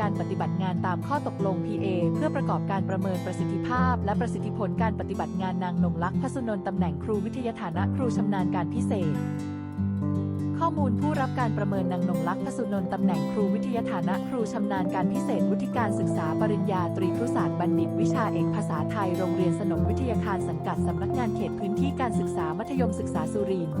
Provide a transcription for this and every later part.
การปฏิบัติงานตามข้อตกลง PA เพื่อประกอบการประเมินประสิทธิภาพ และประสิทธิผลการปฏิบัติงานนางนงลักษณ์พสุนนท์ตำแหน่งครูวิทยาฐานะครูชำนาญการพิเศษ ข้อมูลผู้รับการประเมินนางนงลักษณ์พสุนนท์ตำแหน่งครูวิทยาฐานะครูชำนาญการพิเศษวุฒิการศึกษาปริญญาตรีครุศาสตร์บัณฑิต วิชาเอกภาษาไทยโรงเรียนสนมวิทยาคารสังกัดสำนักงานเขตพื้นที่การศึกษามัธยมศึกษาสุรินทร์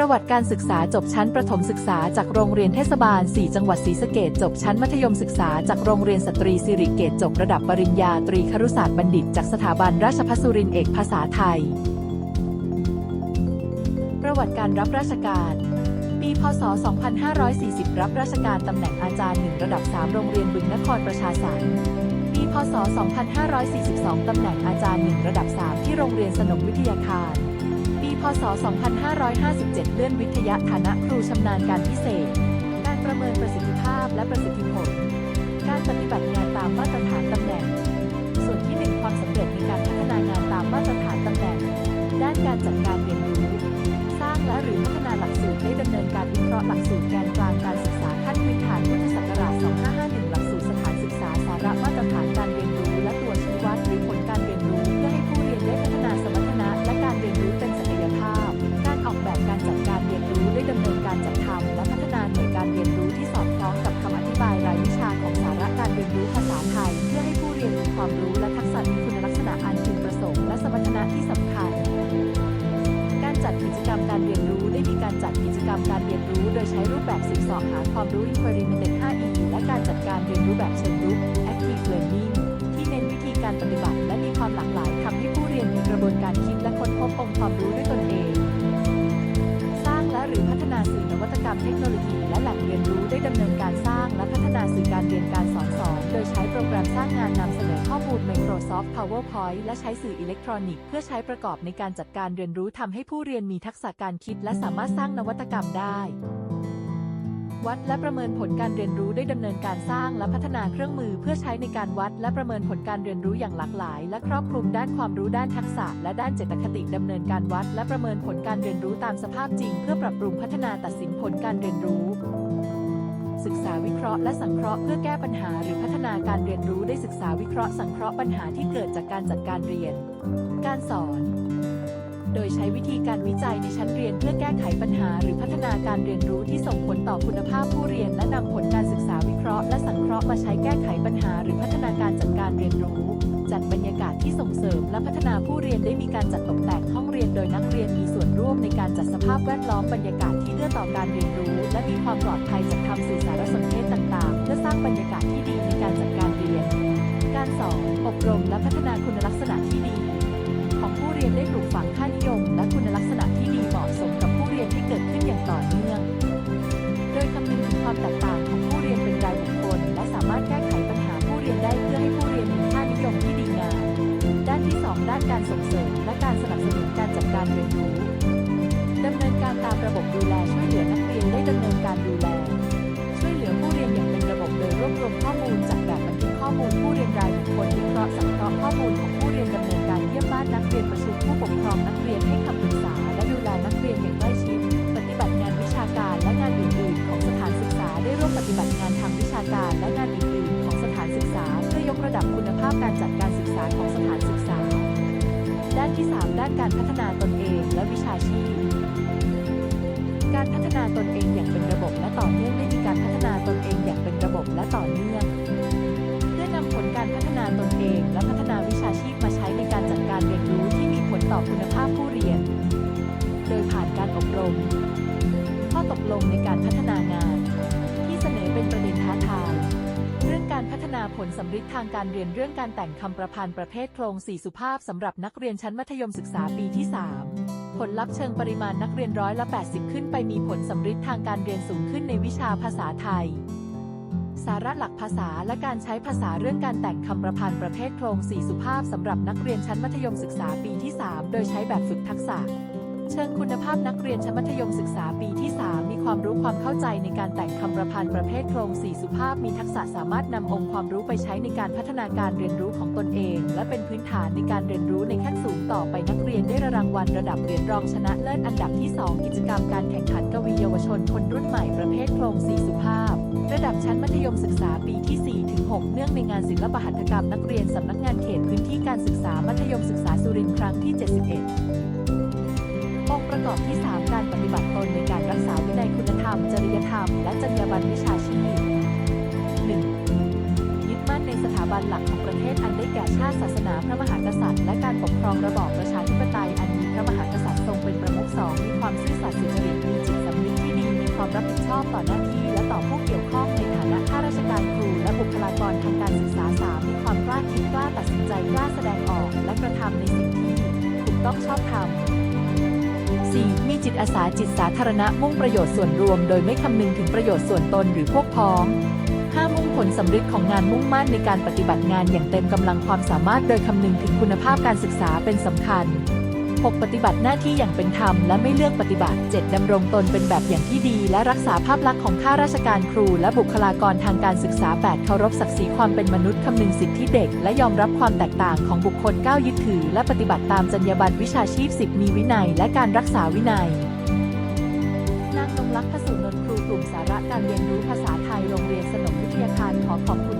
ประวัติการศึกษาจบชั้นประถมศึกษาจากโรงเรียนเทศบาล 4 จังหวัดศรีสะเกดจบชั้นมัธยมศึกษาจากโรงเรียนสตรีสิริเกตจบระดับปริญญาตรีครุศาสตร์บัณฑิต จากสถาบันราชภัฏสุรินเอกภาษาไทย ประวัติการรับราชการปีพศ 2540 รับราชการตำแหน่งอาจารย์1ระดับ 3 โรงเรียนบึงนครประชาสรรค์ ศ 2542 ตำแหน่งอาจารย์หนึ่งระดับ 3 ที่โรงเรียนสนมวิทยาคาร ปีพศ 2557 เลื่อนวิทยาฐานะครูชำนาญการพิเศษ การประเมินประสิทธิภาพและประสิทธิผล การปฏิบัติงาน จัดกิจกรรมการเรียนรู้โดยใช้รูปแบบสืบสอบหาความรู้ Implemented 5E และการจัดการเรียนรู้แบบเชิงรุก Active Learning ที่เน้นวิธีการปฏิบัติ และมีความหลากหลายทำให้ผู้เรียนมีกระบวนการคิดและค้นพบองค์ความรู้ด้วยตนเอง สร้างและหรือพัฒนาสื่อนวัตกรรมเทคโนโลยี และแหล่งเรียนรู้ได้ดำเนินการสร้างและพัฒนาสื่อการเรียนการ ใช้โปรสร้างงานนำเสนอข้อมูล Microsoft PowerPoint และใช้สื่ออิเล็กทรอนิกส์เพื่อใช้ประกอบในการจัดการเรียนรู้ทำให้ผู้เรียนมีทักษะการคิดและสามารถสร้างนวัตกรรมได้ วัดและประเมินผลการเรียนรู้ได้ดำเนินการสร้างและพัฒนาเครื่องมือเพื่อใช้ในการวัด และประเมินผลการเรียนรู้อย่างหลากหลาย และครอบคลุมด้านความรู้ด้านทักษะ และด้านเจตคติดำเนินการวัด และประเมินผลการเรียนรู้ตามสภาพจริง เพื่อปรับปรุงพัฒนาตัดสินผลการเรียนรู้ ศึกษาวิเคราะห์และสังเคราะห์เพื่อแก้ปัญหาหรือพัฒนาการเรียนรู้ได้ศึกษาวิเคราะห์สังเคราะห์ปัญหาที่เกิดจากการจัดการเรียน การสอน โดยใช้วิธีการวิจัยในชั้นเรียนเพื่อแก้ไขปัญหาหรือพัฒนาการเรียนรู้ที่ส่งผลต่อคุณภาพผู้เรียน และนำผลการศึกษาวิเคราะห์และสังเคราะห์มาใช้แก้ไขปัญหาหรือพัฒนาการจัดการเรียนรู้ จัดบรรยากาศที่ส่งเสริมและพัฒนาผู้เรียนได้มีการจัดตกแต่งห้องเรียนโดยนักเรียนมีส่วนร่วมในการจัดสภาพแวดล้อมบรรยากาศที่เอื้อต่อการเรียนรู้ และมีความปลอดภัยจากทำสื่อสารสนเทศต่างๆ เพื่อสร้างบรรยากาศที่ดีในการจัดการเรียน การสอนอบรมและพัฒนาคุณลักษณะที่ดี ของผู้เรียนได้ปลูกฝังค่านิยม และคุณลักษณะที่ดีเหมาะสมกับผู้เรียนให้เกิดขึ้นอย่างต่อเนื่อง โดยคำนึงถึงความแตกต่าง รตามระบบดูแลช่วยเหลือนักเรียนได้ดำเนินการดูแล ช่วยเหลือผู้เรียนอย่างเป็นระบบโดยรวบรวมข้อมูลจากแบบบันทึกข้อมูลผู้เรียนรายบุคคลวิเคราะห์สังเคราะห์ข้อมูลของผู้เรียนดำเนินการเยี่ยมบ้านนักเรียนประชุมผู้ปกครองนักเรียนให้คำปรึกษา และดูแลนักเรียนอย่างใกล้ชิดปฏิบัติงานวิชาการและงานอื่นๆของสถานศึกษาได้ร่วมปฏิบัติงานทางวิชาการและงานอื่นๆของสถานศึกษาเพื่อยกระดับคุณภาพการจัดการศึกษาของสถานศึกษา ด้านที่ 3 ด้านการพัฒนาตนเองและวิชาชีพ การพัฒนาตนเองอย่างเป็นระบบและต่อเนื่องได้มีการพัฒนาตนเองอย่างเป็นระบบและต่อเนื่อง เพื่อนำผลการพัฒนาตนเองและพัฒนาวิชาชีพมาใช้ในการจัดการเรียนรู้ที่มีผลต่อคุณภาพผู้เรียน โดยผ่านการอบรม ข้อตกลงในการพัฒนางาน ที่เสนอเป็นประเด็นท้าทายเรื่องการพัฒนาผลสำฤทธิ์ทางการเรียนเรื่องการแต่งคำประพันธ์ประเภทโครงสี่สุภาพสำหรับนักเรียนชั้นมัธยมศึกษาปีที่ 3 ผลลัพธ์เชิงปริมาณนักเรียนร้อยละ 80 ขึ้นไปมีผลสำฤทธิ์ทางการเรียนสูงขึ้นในวิชาภาษาไทย สาระหลักภาษาและการใช้ภาษาเรื่องการแต่งคำประพันธ์ประเภทโครงสี่สุภาพสำหรับนักเรียนชั้นมัธยมศึกษาปีที่ 3 โดยใช้แบบฝึกทักษะ เชิงคุณภาพนักเรียนชั้นมัธยมศึกษาปีที่3มี ความรู้ความเข้าใจในการแต่งคำประพันธ์ประเภทโครงสี่สุภาพมีทักษะสามารถนำองค์ความรู้ไปใช้ในการพัฒนาการเรียนรู้ของตนเอง และเป็นพื้นฐานในการเรียนรู้ในขั้นสูงต่อไปนักเรียนได้รางวัลระดับเหรียญรองชนะเลิศอันดับที่ 2 กิจกรรมการแข่งขันกวีเยาวชนคนรุ่นใหม่ประเภทโครงสี่สุภาพ ระดับชั้นมัธยมศึกษาปีที่ 4 ถึง 6 เนื่องในงานศิลปหัตถกรรมนักเรียนสำนักงานเขตพื้นที่การศึกษามัธยมศึกษาสุรินทร์ครั้งที่ 71 องค์ประกอบที่ 3 การปฏิบัติตนในการรักษาวินัยคุณธรรม จริยธรรม และจรรยาบรรณวิชาชีพ 1. ยึดมั่นในสถาบันหลักของประเทศอันได้แก่ชาติศาสนาพระมหากษัตริย์ และการปกครองระบอบประชาธิปไตยอันมีพระมหากษัตริย์ทรงเป็นประมุขสองมีความซื่อสัตย์สุจริตมีจิตสำนึกที่ดีมีความรับผิดชอบต่อหน้าที่ และต่อผู้เกี่ยวข้องในฐานะข้าราชการครู และบุคลากรทางการศึกษาสามมีความกล้าคิดกล้าตัดสินใจกล้าแสดงออก และกระทำในสิ่งที่ถูกต้องชอบธรรม 4. มีจิตอาสาจิตสาธารณะมุ่งประโยชน์ส่วนรวม โดยไม่คำนึงถึงประโยชน์ส่วนตนหรือพวกพ้อง 5. มุ่งผลสำฤทธิ์ของงานมุ่งมั่นในการปฏิบัติงานอย่างเต็มกำลังความสามารถโดยคำนึงถึงคุณภาพการศึกษาเป็นสำคัญ 6. ปฏิบัติหน้าที่อย่างเป็นธรรมและไม่เลือกปฏิบัติ 7. ดำรงตนเป็นแบบอย่างที่ดี และรักษาภาพลักษณ์ของข้าราชการครู และบุคลากรทางการศึกษา 8. เคารพศักดิ์ศรีความเป็นมนุษย์คำนึงสิทธิเด็ก และยอมรับความแตกต่างของบุคคล 9 ยึดถือ และปฏิบัติตามจรรยาบรรณวิชาชีพ 10 มีวินัย และการรักษาวินัยนางนงลักษณ์พสุนนท์ครูกลุ่มสาระการเรียนรู้ภาษาไทยโรงเรียนสนมวิทยาคารขอขอบคุณ